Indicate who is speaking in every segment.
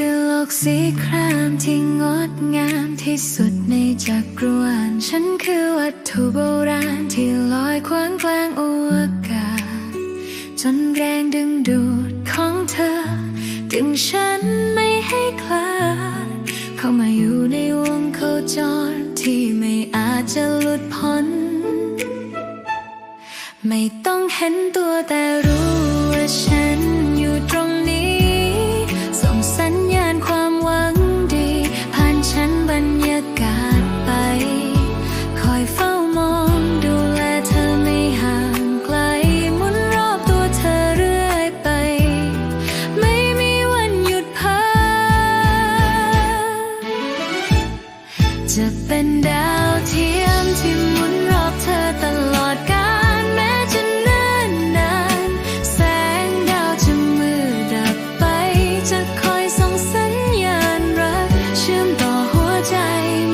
Speaker 1: คือโลกสีครามที่งดงามที่สุดในจักรวาลฉันคือวัตถุโบราณที่ลอยควางกลางอวกาศจนแรงดึงดูดของเธอ ดึงฉันไม่ให้คลาดเข้ามาอยู่ในวงโคจรที่ไม่อาจจะหลุดพ้น ไม่ต้องเห็นตัวแต่รู้ว่าฉัน จะเป็นดาวเทียมที่หมุนรอบเธอตลอดกาลแม้จะเนินนานแสงดาวจะมืดดับไป จะคอยส่งสัญญาณรัก เชื่อมต่อหัวใจ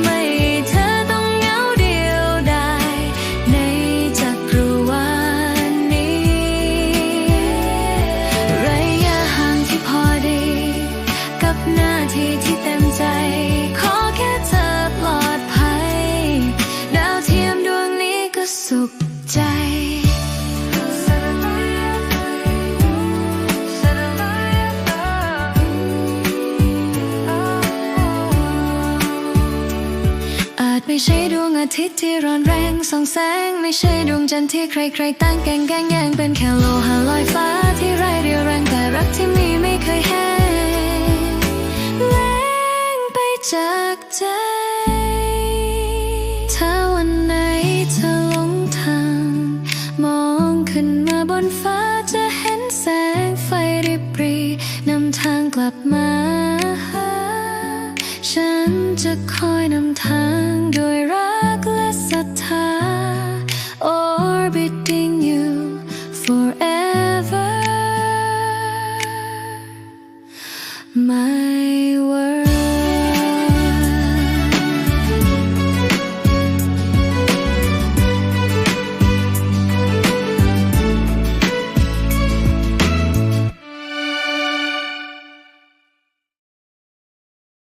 Speaker 1: ไม่ให้เธอต้องเหงาเดียวดายในจักรวาลนี้ ระยะห่างที่พอดี กับหน้าที่ที่เต็ ไม่ใช่ดวงอาทิตย์ที่ร้อนแรงส่องแสง ไม่ใช่ดวงจันทร์ที่ใครๆตั้งแกงแกงแยงเป็นแค่โลหะลอยฟ้าที่ไร้เรียวแรงแต่รักที่มีไม่เคยแห้งแรงไปจากใจถ้าวันไหนเธอหลงทาง มองขึ้นมาบนฟ้าจะเห็นแสงไฟริบรีนำทางกลับมาหาฉัน ฉันจะคอยนำทางโดยรั